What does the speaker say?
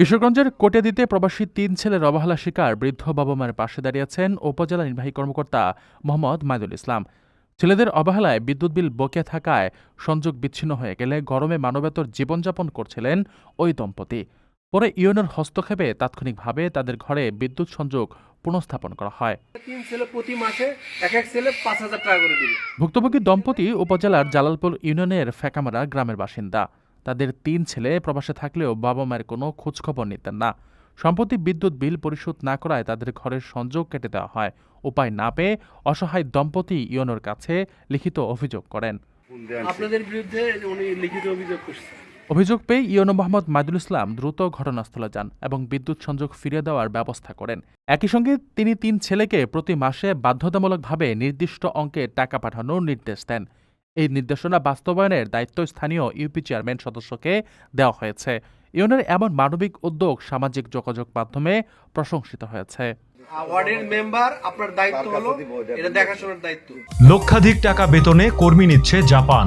কিশোরগঞ্জের কোটে দিতে প্রবাসী তিন ছেলের অবহেলা শিকার বৃদ্ধ বাবা মায়ের পাশে দাঁড়িয়েছেন উপজেলা নির্বাহী কর্মকর্তা মোহাম্মদ মাইদুল ইসলাম। ছেলেদের অবহেলায় বিদ্যুৎ বিল বকে থাকায় সংযোগ বিচ্ছিন্ন হয়ে গেলে গরমে মানবেতর জীবনযাপন করছিলেন ওই দম্পতি। পরে ইউনের হস্তক্ষেপে তাৎক্ষণিকভাবে তাদের ঘরে বিদ্যুৎ সংযোগ পুনঃস্থাপন করা হয়। তিন ছেলে প্রতি মাসে এক এক ছেলে পাঁচ হাজার টাকা করে দিবে। ভুক্তভোগী দম্পতি উপজেলার জালালপুর ইউনিয়নের ফেকামারা গ্রামের বাসিন্দা। তাদের তিন ছেলে প্রবাসে থাকলেও বাবা মায়ের কোনো খোঁজখবর নিতেন না। সম্প্রতি বিদ্যুৎ বিল পরিশোধ না করায় তাদের ঘরের সংযোগ কেটে দেওয়া হয়। উপায় না পেয়ে অসহায় দম্পতি ইউনোর কাছে লিখিত অভিযোগ করেন। আপনাদের বিরুদ্ধে উনি লিখিত অভিযোগ করছে অভিযোগ পেয়ে ইয়নো মোহাম্মদ মাইদুল ইসলাম দ্রুত ঘটনাস্থলে যান এবং বিদ্যুৎ সংযোগ ফিরিয়ে দেওয়ার ব্যবস্থা করেন। একই সঙ্গে তিনি তিন ছেলেকে প্রতি মাসে বাধ্যতামূলকভাবে নির্দিষ্ট অঙ্কে টাকা পাঠানোর নির্দেশ দেন। এই নির্দেশনা বাস্তবায়নের দায়িত্ব স্থানীয় ইউপি চেয়ারম্যান সদস্যকে দেওয়া হয়েছে। ইউনের এমন মানবিক উদ্যোগ সামাজিক যোগাযোগ মাধ্যমে প্রশংসিত হয়েছে। ওয়ার্ডের মেম্বার আপনার দায়িত্ব হলো এটা দেখাশোনার দায়িত্ব। লক্ষাধিক টাকা বেতনে কর্মী নিচ্ছে জাপান।